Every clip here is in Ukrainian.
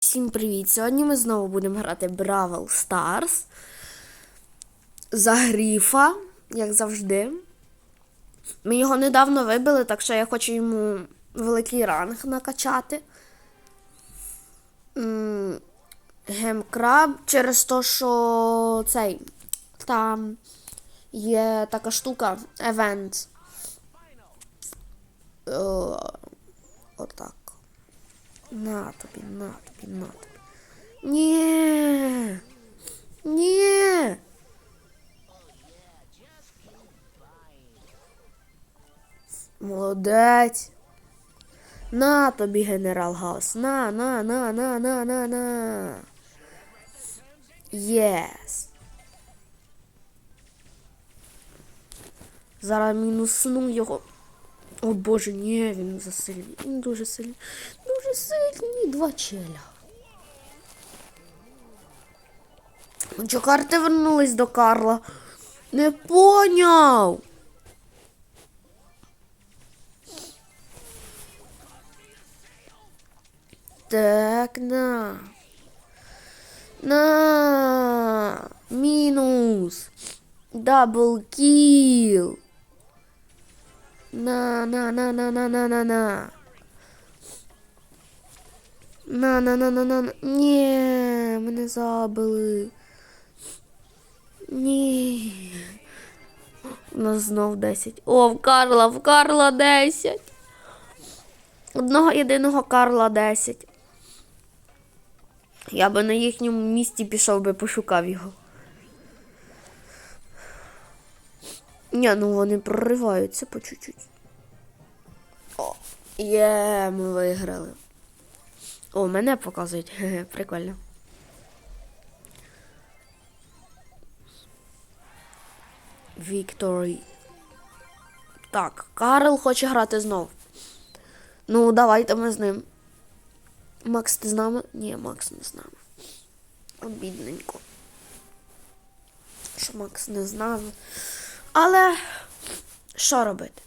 Всім привіт! Сьогодні ми знову будемо грати Бравл Stars за гріфа, як завжди. Ми його недавно вибили, так що я хочу йому великий ранг накачати. Гемкраб через те, що цей там є така штука, евент. Е, Отак. На тобі, на тобі, на тобі. Ні. Ні. Молодець. На тобі, генерал Гаус. На, на, на, на, на, на, на. Єс. Зараз мінусну його. О боже, ні, він засильний. Він дуже сильний. Дуже сильний. Два челя. Ну, чо карти вернулись до Карла? Не поняв. Так, на. На. Мінус. Дабл кіл. На, на, на, на, на, на, на, на. На, на, на, на, на. Ні, мене забили. Ні. У нас знов 10. О, в Карла, в Карла 10. Одного єдиного Карла 10. Я би на їхньому місці пішов би пошукав його. Ні, ну вони прориваються по чуть-чуть. О, є, ми виграли. О, мене показують. Прикольно. Вікторі. Так, Карл хоче грати знов. Ну, давайте ми з ним. Макс, ти з нами? Ні, Макс не з нами. Обідненько. Що Макс не з нами. Але що робити?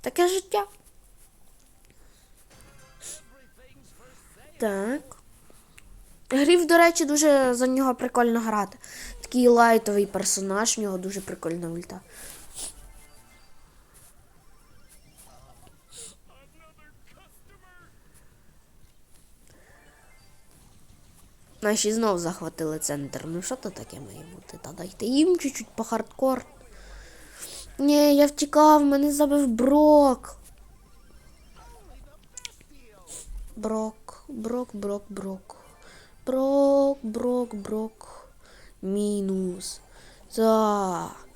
Таке життя. Так. Гріф, до речі, дуже за нього прикольно грати. Такий лайтовий персонаж, в нього дуже прикольна ульта. Наші знов захватили центр. Ну що то таке має бути? Та дайте їм чуть-чуть по хардкор. Ні, я втікав, мене забив Брок. Брок, брок, брок, брок. Брок, брок, брок. Мінус. Так.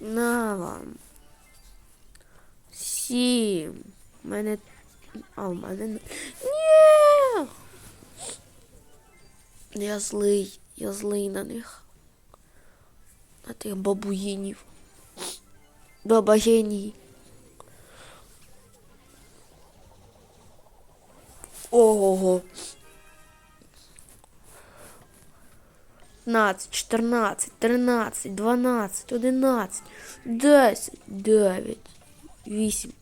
На вам. Сім. Мене. А, у мене. не- Ні! Я злий. Я злий на них. На тих бабуїнів. Баба Ого. 15, 14, 13, 12, 11, 10, 9, 8,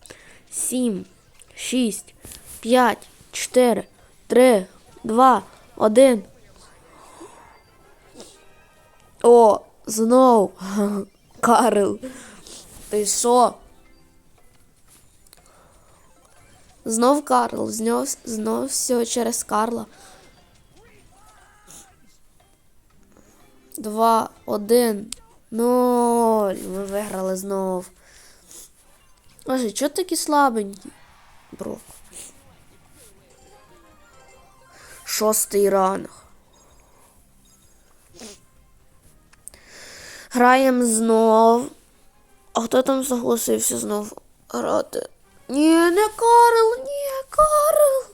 7, 6, 5, 4, 3, 2, 1. О, знов. Карл. Ти що? Знов Карл, знов, знов все через Карла. Два, один, ноль. Ми виграли знов. Боже, чого такі слабенькі? Бро. Шостий ранг. Граємо знов. А хто там согласився знов грати? Ні, не Карл, ні, Карл.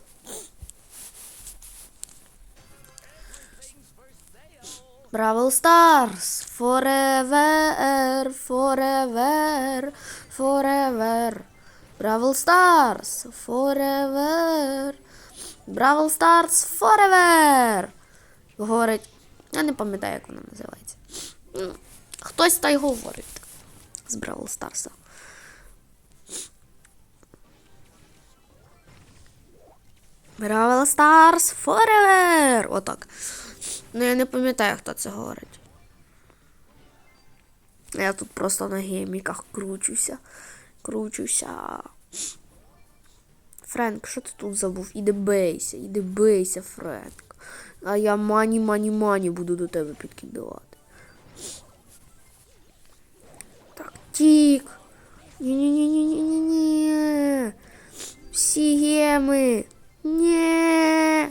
Бравл Старс. Forever, forever, forever. Бравл Старс. Forever. Бравл Старс Forever. Говорить. Я не пам'ятаю, як вона називається. Ну, Хтось та й говорить з Бравл Старса. Бравл Старс Forever! Отак. Ну я не пам'ятаю, хто це говорить. Я тут просто на гейміках кручуся. Кручуся. Френк, що ти тут забув? Іди бейся, іди бейся, Френк. А я мані, мані, мані буду до тебе підкидувати. Так, тік. Ні-ні-ні-ні-ні-ні. Всі геми. Ні.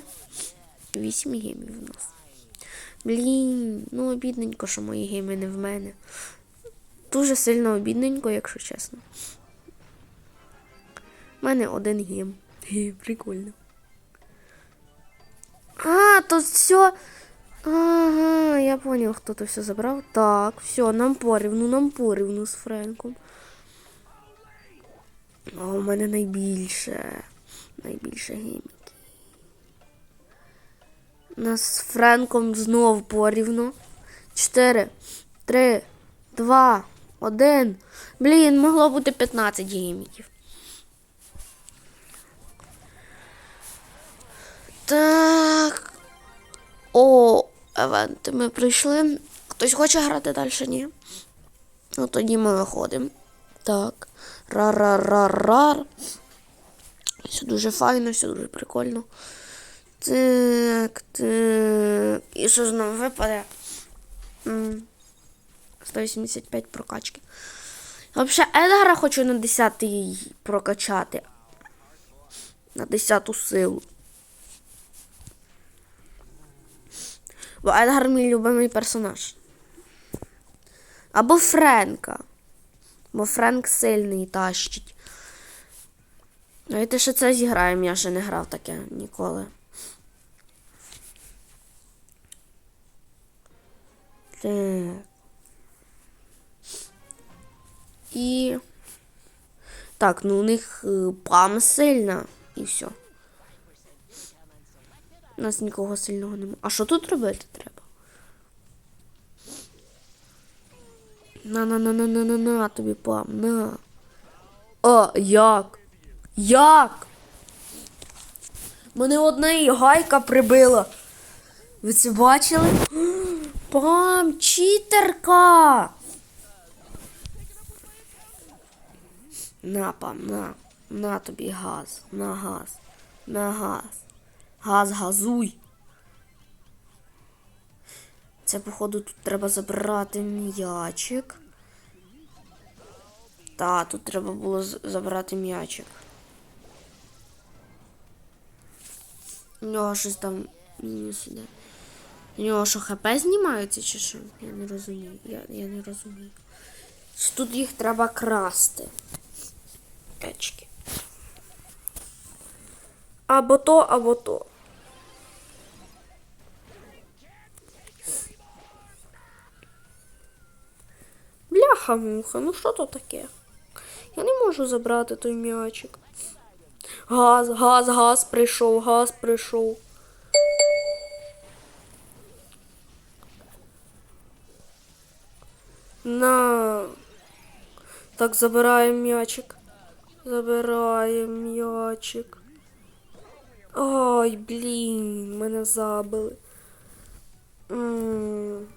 Вісім гемів у нас. Блін, ну обідненько, що мої геми не в мене. Дуже сильно обідненько, якщо чесно. У мене один гем. Хе, Прикольно. А, то все. Ага, я понял, хто то все забрав. Так, все, нам порівну, нам порівну з Френком. А у мене найбільше. Найбільше геміків. Нас з Френком знов порівну. Чотири, три, два, один. Блін, могло бути 15 гейміків. Так. О, евенти ми прийшли. Хтось хоче грати далі, ні? Ну тоді ми виходимо. Так. Рар-рар-рар-рар. Все дуже файно, все дуже прикольно. Так, так. І що нам випаде? 185 прокачки. Взагалі, Едгара хочу на 10 прокачати. На 10 силу. Бо Едгар мій любимий персонаж. Або Френка. Бо Френк сильний тащить. Давайте ще це зіграємо, я ще не грав таке ніколи. Так. І. Так, ну у них е, пам сильна і все. У нас нікого сильного немає. А що тут робити треба? На на на на на на на тобі пам, на. А, як? Як? Мене одна і гайка прибила. Ви це бачили? Пам, читерка! На, пам, на. На тобі газ, на газ, на газ. Газ, газуй. Це, походу, тут треба забрати м'ячик. Та, тут треба було забрати м'ячик. У нього щось там мінус іде. У нього що ХП знімаються чи що? Я не розумію. Я, я не розумію. Тут їх треба красти. Качки. Або то, або то. Бляха-муха, ну що то таке? Я не можу забрати той м'ячик. Газ, газ, газ прийшов, газ прийшов. На. Так, забираємо м'ячик. Забираємо м'ячик. Ой, блін, мене забили. М,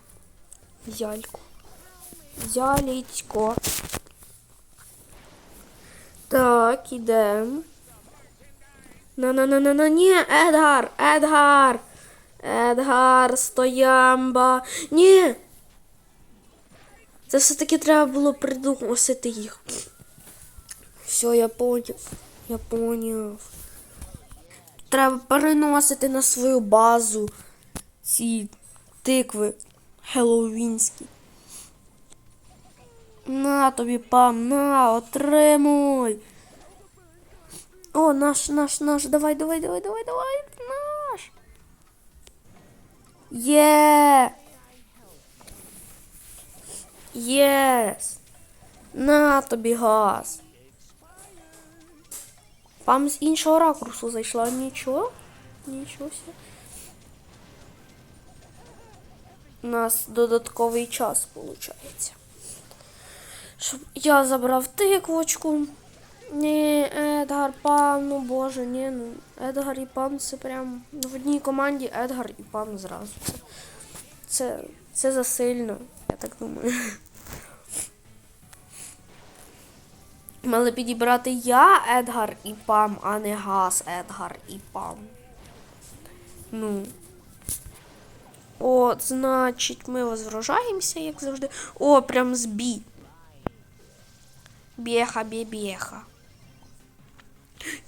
Яльку. Ялічко. Так, ідем. На-на-на-на-на, ні, Едгар, Едгар. Едгар, стоямба. Ні. Це все-таки треба було придумати їх. Все, я поняв. Я поняв. Треба переносити на свою базу ці тикви хеллоуінські. На тобі, пам, на, отримуй. О, наш, наш, наш, давай, давай, давай, давай, давай, наш. Є. Єс. На тобі газ. Пам з іншого ракурсу зайшла. Нічого. Нічого. У нас додатковий час виходить. Щоб я забрав тиквочку. Ні, Едгар, пан, ну боже, ні, ну. Едгар і пан це прям в одній команді Едгар і пан зразу. Це, це, це засильно, я так думаю. Мали підібрати я, Едгар і пам, а не газ, Едгар і пам. Ну. От, значить, ми возвражаємося, як завжди. О, прям з бі. Бєха, бє, бєха.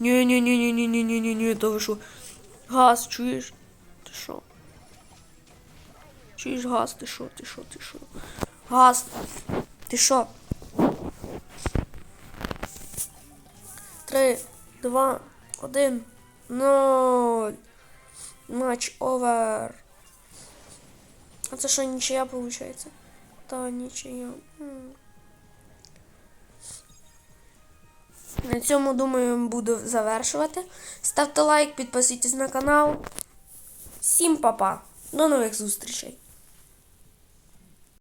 Ні ні ні ні ні ні ні ні ні то ви що? Газ, чуєш? Ти що? Чуєш газ, ти що, ти що, ти що? Газ, ти що? Три, два, один, ноль. Матч овер. А це що, нічия виходить? Та, нічия. На цьому, думаю, буду завершувати. Ставте лайк, підписуйтесь на канал. Всім па-па. До нових зустрічей!